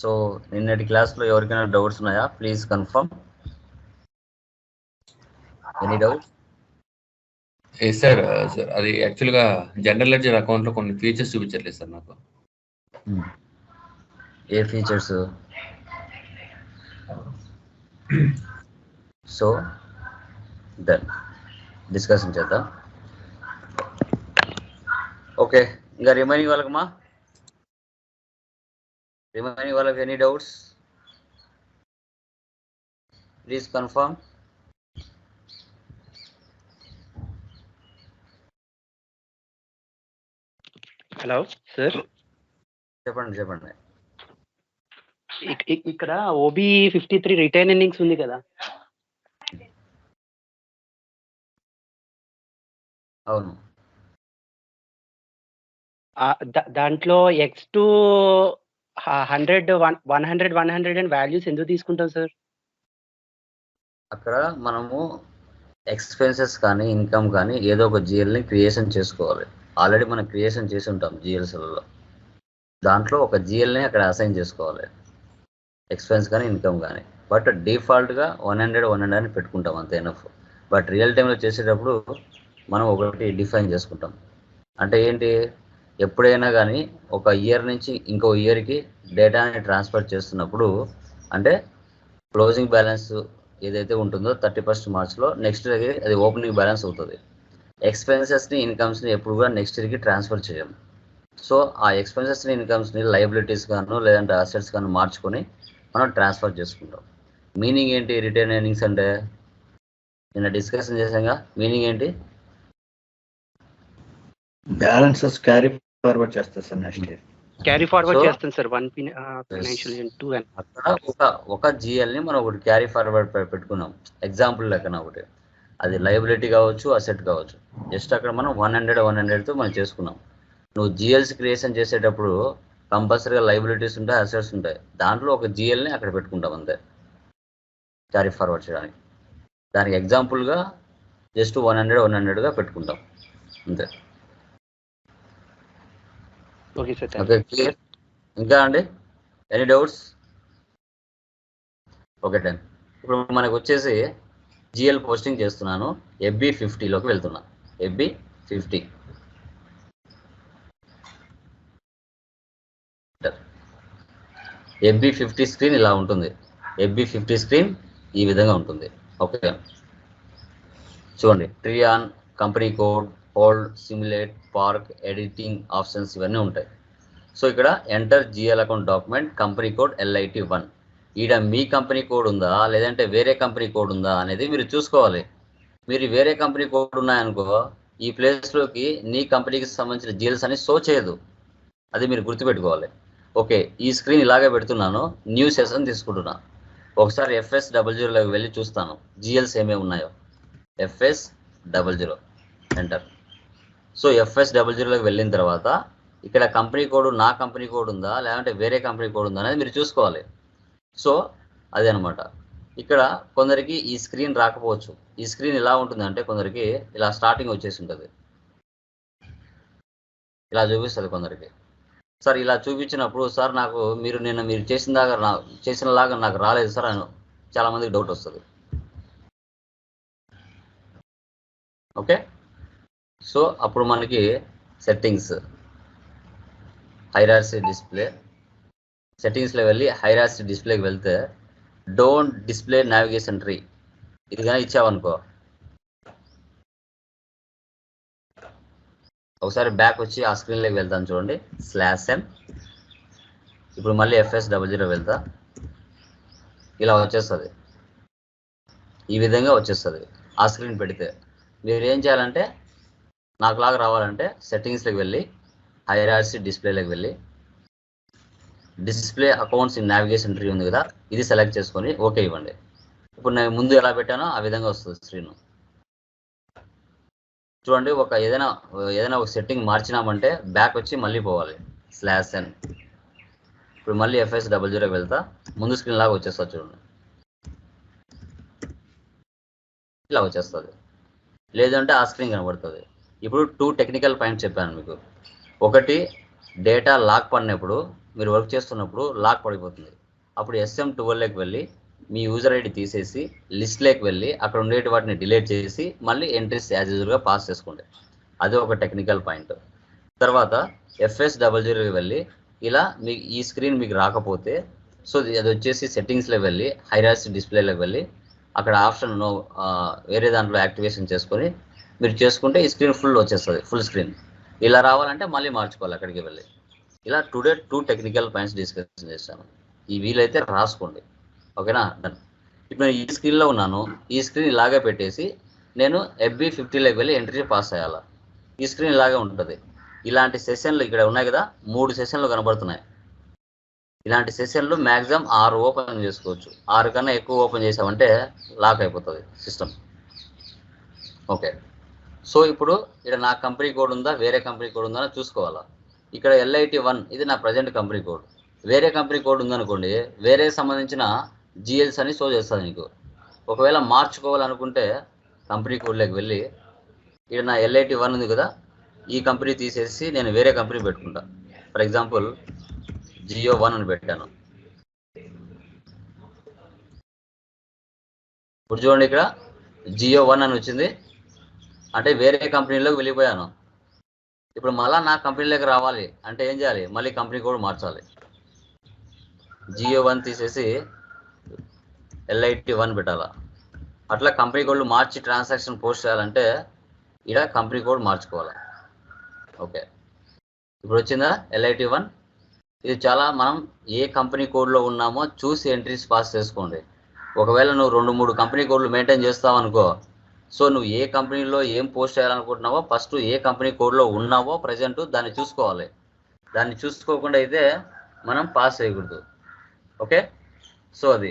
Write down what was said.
So నిన్నటి క్లాస్లో ఎవరికైనా డౌట్స్ ఉన్నాయా? Please confirm any doubt sir sir అది యాక్చువల్గా జనరల్ లెడ్జర్ అకౌంట్లో కొన్ని ఫీచర్స్ చూపించట్లేదు సార్ నాకు. ఏ ఫీచర్స్ సో డన్ డిస్కషన్ చేద్దాం. ఓకే ఇంకా రిమైనింగ్ వాళ్ళకమ్మా? రిమైనింగ్ వాళ్ళకి any doubts please confirm hello sir చెప్పండి చెప్పండి. ఇక్- ఇక్- ఇక్కడ OB fifty three retained earnings ఉంది కదా. అవును. దాంట్లో X two hundred one one hundred one hundred and values ఎందుకు తీసుకుంటాం సార్? అక్కడ మనము ఎక్స్పెన్సెస్ కానీ ఇన్కమ్ కానీ ఏదో ఒక జిఎల్ని క్రియేషన్ చేసుకోవాలి. ఆల్రెడీ మనం క్రియేషన్ చేసి ఉంటాం జిఎల్స్లలో దాంట్లో ఒక జిఎల్ని అక్కడ అసైన్ చేసుకోవాలి. ఎక్స్పెన్స్ కానీ ఇన్కమ్ కానీ. బట్ డిఫాల్ట్గా వన్ హండ్రెడ్ వన్ హండ్రెడ్ అని పెట్టుకుంటాం అంతే ఎనఫ్. బట్ రియల్ టైంలో చేసేటప్పుడు మనం ఒకటి డిఫైన్ చేసుకుంటాం. అంటే ఏంటి? ఎప్పుడైనా కానీ ఒక ఇయర్ నుంచి ఇంకో ఇయర్కి డేటాని ట్రాన్స్ఫర్ చేస్తున్నప్పుడు అంటే క్లోజింగ్ బ్యాలెన్స్ ఏదైతే ఉంటుందో థర్టీ ఫస్ట్ మార్చ్లో నెక్స్ట్ ఇయర్కి అది ఓపెనింగ్ బ్యాలెన్స్ అవుతుంది. ఎక్స్పెన్సెస్ని ఇన్కమ్స్ని ఎప్పుడు కూడా నెక్స్ట్ ఇయర్కి ట్రాన్స్ఫర్ చేయం సో ఆ ఎక్స్పెన్సెస్ని ఇన్కమ్స్ని లైబిలిటీస్ గాను లేదంటే అసెట్స్ గాను మార్చుకొని మనం ట్రాన్స్ఫర్ చేసుకుంటాం. మీనింగ్ ఏంటి? రిటర్న్ ఎర్నింగ్స్ అంటే? నిన్న డిస్కషన్ చేసాగా మీనింగ్ ఏంటి? బ్యాలెన్సెస్ క్యారీ ఫార్వర్డ్ చేస్తారు sir next year. Carry forward చేస్తాం సార్ వన్ ఫైనాన్షియల్ టూ ఒక ఒక జిఎల్ని మనం ఒకటి క్యారీ ఫార్వర్డ్ పెట్టుకున్నాం. ఎగ్జాంపుల్ లెక్కన ఒకటి. అది లయబిలిటీ కావచ్చు అసెట్ కావచ్చు. జస్ట్ అక్కడ మనం వన్ హండ్రెడ్ వన్ హండ్రెడ్తో మనం చేసుకున్నాం. నువ్వు జిఎల్స్ క్రియేషన్ చేసేటప్పుడు కంపల్సరీగా లయబిలిటీస్ ఉంటాయి అసెట్స్ ఉంటాయి. దాంట్లో ఒక జిఎల్ని అక్కడ పెట్టుకుంటాం అంతే. క్యారీ ఫార్వర్డ్ చేయడానికి. దానికి ఎగ్జాంపుల్గా జస్ట్ వన్ హండ్రెడ్ వన్ హండ్రెడ్గా పెట్టుకుంటాం. అంతే. Okay sir okay clear? ఇంకా అండి? Any doubts okay ten. ఇప్పుడు మనకు వచ్చేసి జిఎల్ పోస్టింగ్ చేస్తున్నాను. ఎఫ్బి ఫిఫ్టీలోకి వెళ్తున్నా. FB fifty FB fifty screen ఇలా ఉంటుంది. ఎఫ్బి ఫిఫ్టీ స్క్రీన్ ఈ విధంగా ఉంటుంది. ఓకే. చూడండి. ట్రియాన్ company code hold simulate park editing options ఇవన్నీ ఉంటాయి. సో ఇక్కడ enter GL account document company code LIT one. ఈడ మీ కంపెనీ కోడ్ ఉందా? లేదంటే వేరే కంపెనీ కోడ్ ఉందా అనేది మీరు చూసుకోవాలి. మీరు వేరే కంపెనీ కోడ్ ఉన్నాయనుకో ఈ ప్లేస్లోకి నీ కంపెనీకి సంబంధించిన జిఎల్స్ అని షో చేయదు. అది మీరు గుర్తుపెట్టుకోవాలి. ఓకే ఈ స్క్రీన్ ఇలాగే పెడుతున్నాను. న్యూ సెషన్ తీసుకుంటున్నా. ఒకసారి ఎఫ్ఎస్ డబల్ జీరోలోకి వెళ్ళి చూస్తాను. జిఎల్స్ ఏమేమి ఉన్నాయో. FS double zero enter. So FS double జీరోలోకి వెళ్ళిన తర్వాత ఇక్కడ కంపెనీ కోడ్ నా కంపెనీ కోడ్ ఉందా? లేదంటే వేరే కంపెనీ కోడ్ ఉందా అనేది మీరు చూసుకోవాలి. సో అదే అనమాట ఇక్కడ కొందరికి ఈ స్క్రీన్ రాకపోవచ్చు. ఈ స్క్రీన్ ఎలా ఉంటుందంటే కొందరికి ఇలా స్టార్టింగ్ వచ్చేసి ఉంటుంది. ఇలా చూపిస్తుంది కొందరికి. సార్ ఇలా చూపించినప్పుడు సార్ నాకు మీరు నిన్న మీరు చేసిన దాకా నా చేసినలాగా నాకు రాలేదు సార్ అని చాలామందికి డౌట్ వస్తుంది. ఓకే సో అప్పుడు మనకి సెట్టింగ్స్ హైరాసి డిస్ప్లే సెట్టింగ్స్లో వెళ్ళి హైరాసి డిస్ప్లేకి వెళ్తే డోంట్ డిస్ప్లే నావిగేషన్ ట్రీ ఇది కానీ ఇచ్చావనుకో. ఒకసారి బ్యాక్ వచ్చి ఆ స్క్రీన్లోకి వెళ్తాను చూడండి. స్లాష్ ఎన్ ఇప్పుడు మళ్ళీ ఎఫ్ఎస్ డబల్ జీరో వెళ్తా. ఇలా వచ్చేస్తుంది. ఈ విధంగా వచ్చేస్తుంది. ఆ స్క్రీన్ పెడితే. మీరు ఏం చేయాలంటే నాకు లాగా రావాలంటే సెట్టింగ్స్లోకి వెళ్ళి హైరాసి డిస్ప్లేలోకి వెళ్ళి display accounts in navigation tree ఉంది కదా ఇది సెలెక్ట్ చేసుకొని ఓకే ఇవ్వండి. ఇప్పుడు నేను ముందు ఎలా పెట్టానో ఆ విధంగా వస్తుంది స్క్రీన్. చూడండి ఒక ఏదైనా ఏదైనా ఒక సెట్టింగ్ మార్చినామంటే బ్యాక్ వచ్చి మళ్ళీ పోవాలి. Slash N. ఇప్పుడు మళ్ళీ ఎఫ్ఎస్ డబల్ జీరోకి వెళ్తా. ముందు స్క్రీన్ లాగా వచ్చేస్తా చూడండి. ఇలా వచ్చేస్తుంది. లేదంటే ఆ స్క్రీన్ కనబడుతుంది. ఇప్పుడు టూ టెక్నికల్ పాయింట్స్ చెప్పాను మీకు. ఒకటి డేటా లాక్ పడినప్పుడు మీరు వర్క్ చేస్తున్నప్పుడు లాక్ పడిపోతుంది. అప్పుడు ఎస్ఎం టువెల్లోకి వెళ్ళి మీ యూజర్ ఐడి తీసేసి లిస్ట్లోకి వెళ్ళి అక్కడ ఉండేటి వాటిని డిలీట్ చేసి మళ్ళీ ఎంట్రీస్ యాజ్ యూజువల్గా పాస్ చేసుకోండి. అది ఒక టెక్నికల్ పాయింట్ తర్వాత ఎఫ్ఎస్ డబల్ జీరోకి వెళ్ళి ఇలా మీ ఈ స్క్రీన్ మీకు రాకపోతే సో అది వచ్చేసి సెట్టింగ్స్లో వెళ్ళి హైరాస్ డిస్ప్లేలోకి వెళ్ళి అక్కడ ఆప్షన్ వేరే దాంట్లో యాక్టివేషన్ చేసుకొని మీరు చేసుకుంటే ఈ స్క్రీన్ ఫుల్ వచ్చేస్తుంది ఫుల్ స్క్రీన్. ఇలా రావాలంటే మళ్ళీ మార్చుకోవాలి అక్కడికి వెళ్ళి. ఇలా today two technical points discussion చేశాను. ఈ వీలైతే రాసుకోండి. ఓకేనా? డన్. ఇప్పుడు నేను ఈ స్క్రీన్లో ఉన్నాను. ఈ స్క్రీన్ ఇలాగే పెట్టేసి నేను ఎఫ్బి ఫిఫ్టీలోకి వెళ్ళి ఎంట్రీ పాస్ అయ్యాలా. ఈ స్క్రీన్ ఇలాగే ఉంటుంది. ఇలాంటి సెషన్లు ఇక్కడ ఉన్నాయి కదా మూడు సెషన్లు కనబడుతున్నాయి. ఇలాంటి సెషన్లు మ్యాక్సిమం ఆరు ఓపెన్ చేసుకోవచ్చు. ఆరు కన్నా ఎక్కువ ఓపెన్ చేసామంటే లాక్ అయిపోతుంది సిస్టమ్. ఓకే. సో ఇప్పుడు ఇక్కడ నా కంపెనీ కోడ్ ఉందా? వేరే కంపెనీ కోడ్ ఉందా అని చూసుకోవాలా. ఇక్కడ ఎల్ఐటి వన్ ఇది నా ప్రజెంట్ కంపెనీ కోడ్ వేరే కంపెనీ కోడ్ ఉందనుకోండి వేరే సంబంధించిన జిఎల్స్ అని షో చేస్తుంది నీకు. ఒకవేళ మార్చుకోవాలనుకుంటే కంపెనీ కోడ్లోకి వెళ్ళి ఇక్కడ నా ఎల్ఐటి వన్ ఉంది కదా ఈ కంపెనీ తీసేసి నేను వేరే కంపెనీ పెట్టుకుంటా. ఫర్ ఎగ్జాంపుల్ జియో వన్ అని పెట్టాను. ఇప్పుడు చూడండి ఇక్కడ జియో వన్ అని వచ్చింది. అంటే వేరే కంపెనీలోకి వెళ్ళిపోయాను. ఇప్పుడు మళ్ళా నా కంపెనీలోకి రావాలి అంటే ఏం చేయాలి? మళ్ళీ కంపెనీ కోడ్ మార్చాలి. జియో వన్ తీసేసి ఎల్ఐటి వన్ పెట్టాలా. అట్లా కంపెనీ కోడ్లు మార్చి ట్రాన్సాక్షన్ పోస్ట్ చేయాలంటే ఇక్కడ కంపెనీ కోడ్ మార్చుకోవాలి. ఓకే. ఇప్పుడు వచ్చిందా? LIT one? ఇది చాలా మనం ఏ కంపెనీ కోడ్లో ఉన్నామో చూసి ఎంట్రీస్ పాస్ చేసుకోండి. ఒకవేళ నువ్వు రెండు మూడు కంపెనీ కోడ్లు మెయింటైన్ చేస్తావు అనుకో సో నువ్వు ఏ కంపెనీలో ఏం పోస్ట్ చేయాలనుకుంటున్నావో ఫస్ట్ ఏ కంపెనీ కోడ్లో ఉన్నావో ప్రజెంట్ దాన్ని చూసుకోవాలి. దాన్ని చూసుకోకుండా అయితే మనం పాస్ చేయకూడదు. ఓకే సో అది.